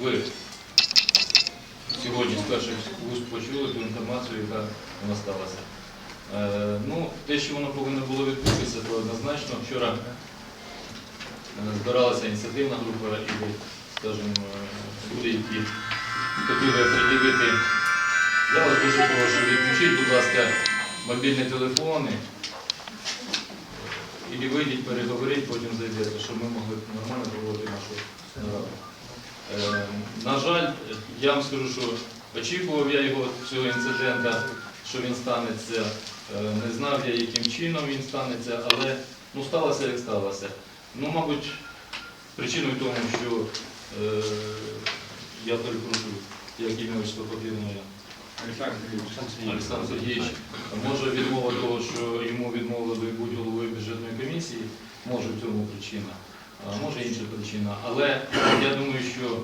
ви сьогодні з перших вуст почули ту інформацію, яка вона сталася. Е, ну, те, що воно повинно було відбутися, то однозначно вчора е, збиралася ініціативна група і, скажімо, е, люди, які хотіли приділити. Я вас дуже прошу, відключіть, будь ласка, мобільні телефони. І вийдіть, переговоріть, потім зайдете, щоб ми могли нормально проводити нашу нараду. Е, На жаль, я вам скажу, що очікував я його цього інцидента, що він станеться. Е, Не знав я, яким чином він станеться, але ну, сталося, як сталося. Ну, мабуть, причиною тому, що е, я перепрошую, як ім'я отчество. Олександр Сергійович, може відмова того, що йому відмовили бути головою бюджетної комісії, може в цьому причина, може інша причина. Але я думаю, що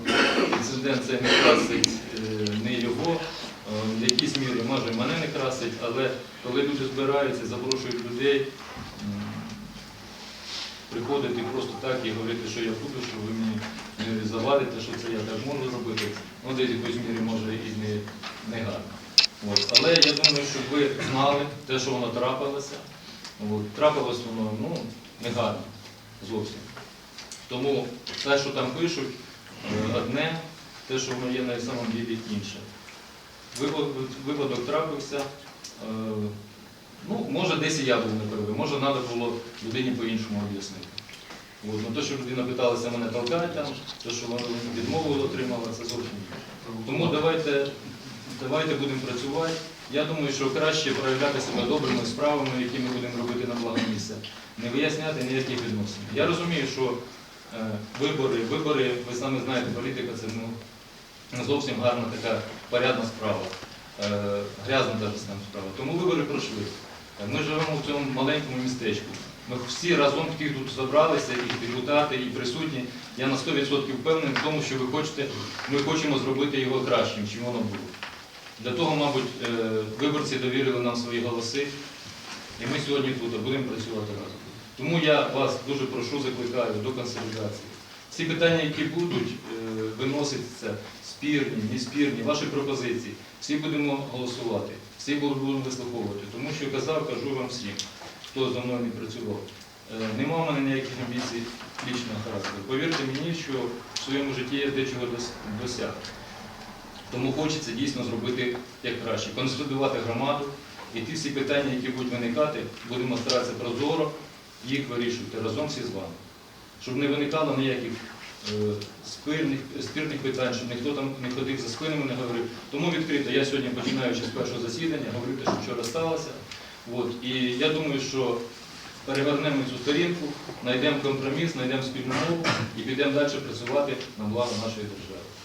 інцидент це не красить е, не його, е, в якійсь мірі може мене не красить, але коли люди збираються, запрошують людей, приходити просто так і говорити, що я буду, що ви мені не завадите, що це я так можу робити, ну десь в якоїсь мірі може і не, не гарно. От. Але я думаю, щоб ви знали те, що воно трапилося. От. Трапилось воно ну, не гарно зовсім. Тому те, що там пишуть, одне, те, що воно є на самом ділі інше. Випадок, трапився. е, Ну, може, десь і я був неправий, може, треба було людині по-іншому об'яснити. Ну, те, що людина питалася мене толкати там, те, що вона відмову отримала, це зовсім інше. Тому давайте, давайте будемо працювати. Я думаю, що краще проявляти себе добрими справами, які ми будемо робити на благо місця, не виясняти ніяких відносин. Я розумію, що вибори, вибори, ви самі знаєте, політика це ну, не зовсім гарна така порядна справа, е, грязна навіть справа. Тому вибори пройшли. Е, Ми живемо в цьому маленькому містечку. Ми всі разом такі тут зібралися, і депутати, і присутні. Я на 100% впевнений в тому, що ви хочете, ми хочемо зробити його кращим, чим воно було. Для того, мабуть, е, виборці довірили нам свої голоси, і ми сьогодні тут будемо працювати разом. Тому я вас дуже прошу, закликаю до консолідації. Всі питання, які будуть е, виноситися, спірні, неспірні, ваші пропозиції, всі будемо голосувати, всі будемо вислуховувати. Тому що казав, кажу вам всім, хто за мною не працював. Е, Нема в мене ніяких амбіцій лічного характеру. Повірте мені, що в своєму житті я дечого дос- досяг. Тому хочеться дійсно зробити як краще, консолідувати громаду і ті всі питання, які будуть виникати, будемо старатися прозоро їх вирішувати разом всі з вами. Щоб не виникало ніяких е, спірних питань, щоб ніхто там не ходив за спинами, не говорив. Тому відкрито, я сьогодні, починаючи з першого засідання, говорю те, що вчора сталося. От. І я думаю, що перевернемо цю сторінку, знайдемо компроміс, знайдемо спільну мову і підемо далі працювати на благо нашої держави.